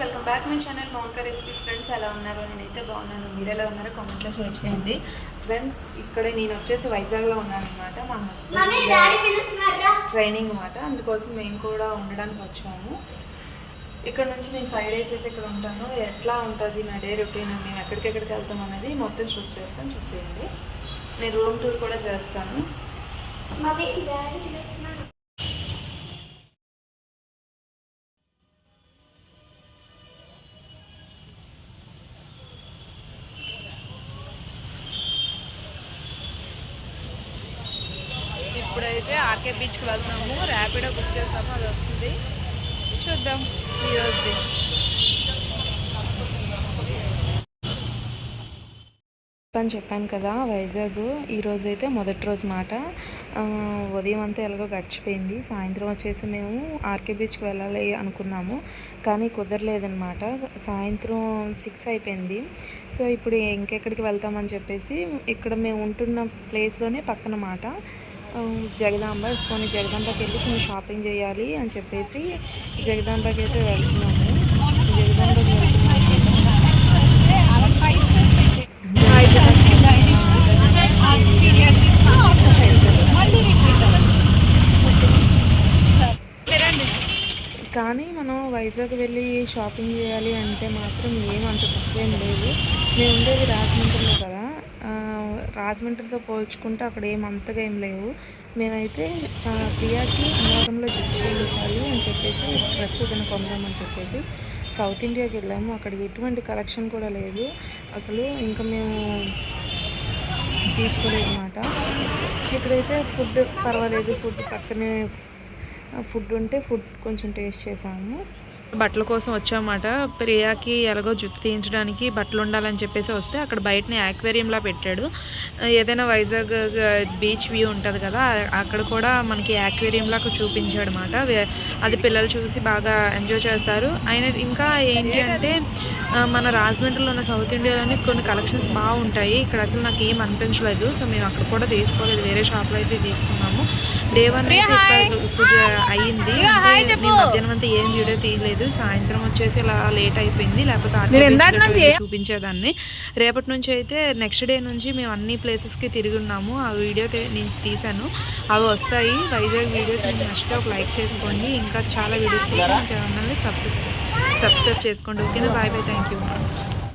Welcome back my channel Mounka recipes friends ఎలా ఉన్నారు నేనైతే బాగున్నాను. మీరు ఎలా ఉన్నారో కామెంట్లో షేర్ చేయండి. ఫ్రెండ్స్ ఇక్కడ నేను వచ్చేసి వైజాగ్లో ఉన్నాను అనమాట పిలుస్తున్నారా ట్రైనింగ్ అనమాట అందుకోసం మేము కూడా ఉండడానికి వచ్చాము. ఇక్కడ నుంచి నేను ఫైవ్ డేస్ అయితే ఇక్కడ ఉంటాను. ఎట్లా ఉంటుంది నా డే రొటీన్ మేము ఎక్కడికెక్కడికి వెళ్తాం అనేది మొత్తం షూట్ చేస్తాను. చూసేయండి. నేను రూమ్ టూర్ కూడా చేస్తాను. అయితే ఆర్కే బీచ్కి వెళ్తున్నాము. ర్యాపిడో బుక్ చేస్తాము అది వస్తుంది. చూద్దాం. ఈరోజుది అని చెప్పాను కదా వైజాగ్. ఈరోజు అయితే మొదటి రోజు మాట. ఉదయం అంతా ఎలాగో గడిచిపోయింది. సాయంత్రం వచ్చేసి మేము ఆర్కే బీచ్కి వెళ్ళాలి అనుకున్నాము. కానీ కుదరలేదనమాట సాయంత్రం సిక్స్ అయిపోయింది. సో ఇప్పుడు ఇంకెక్కడికి వెళ్తామని చెప్పేసి ఇక్కడ మేము ఉంటున్న ప్లేస్లోనే పక్కన మాట. జగదాంబ కొన్ని జగదాంబకి వెళ్ళి చిన్న షాపింగ్ చేయాలి అని చెప్పేసి జగదాంబకి అయితే వెళ్తున్నాము. జగదాంబకి కానీ మనం వైజాగ్ వెళ్ళి షాపింగ్ చేయాలి అంటే మాత్రం ఏమంత తక్కువేం లేదు. మేము ఉండేది రాజమండ్రిలో. రాజమండ్రితో పోల్చుకుంటే అక్కడ ఏం అంతగా ఏం లేవు. మేమైతే ప్రియాకి అన్నవరంలో జుట్టు అని చెప్పేసి డ్రెస్ ఏదైనా కొందామని చెప్పేసి సౌత్ ఇండియాకి వెళ్ళాము. అక్కడ ఎటువంటి కలెక్షన్ కూడా లేదు. అసలు ఇంకా మేము తీసుకోలేదు అనమాట ఇక్కడైతే ఫుడ్ పర్వాలేదు. ఫుడ్ పక్కనే ఫుడ్ ఉంటే ఫుడ్ కొంచెం టేస్ట్ చేసాము బట్టల కోసం వచ్చామాట ప్రియాకి ఎలాగో జుట్టు తీయించడానికి బట్టలు ఉండాలని చెప్పేసి వస్తే అక్కడ బయటనే యాక్వేరియంలా పెట్టాడు. ఏదైనా వైజాగ్ బీచ్ వ్యూ ఉంటుంది కదా అక్కడ కూడా మనకి యాక్వేరియం లాగా చూపించాడు అనమాట అది పిల్లలు చూసి బాగా ఎంజాయ్ చేస్తారు. ఆయన ఇంకా ఏంటి అంటే మన రాజమండ్రిలో ఉన్న సౌత్ ఇండియాలోనే కొన్ని కలెక్షన్స్ బాగుంటాయి. ఇక్కడ అసలు నాకు ఏం అనిపించలేదు. సో మేము అక్కడ కూడా తీసుకోలేదు. వేరే షాప్లో అయితే తీసుకున్నాము. డే వన్ అయ్యింది. మధ్యాహ్నం అంతా ఏం వీడియో తీయలేదు. సాయంత్రం వచ్చేసి ఇలా లేట్ అయిపోయింది. లేకపోతే చూపించేదాన్ని. రేపటి నుంచి అయితే నెక్స్ట్ డే నుంచి మేము అన్ని ప్లేసెస్కి తిరిగి ఉన్నాము. ఆ వీడియో నేను తీశాను. అవి వస్తాయి. వైజాగ్ వీడియోస్ నేను నచ్చితే ఒక లైక్ చేసుకోండి. ఇంకా చాలా వీడియోస్ కోసం ఛానల్ని సబ్స్క్రైబ్ సబ్స్క్రైబ్ చేసుకోండి. ఓకేనా? Bye bye. Thank you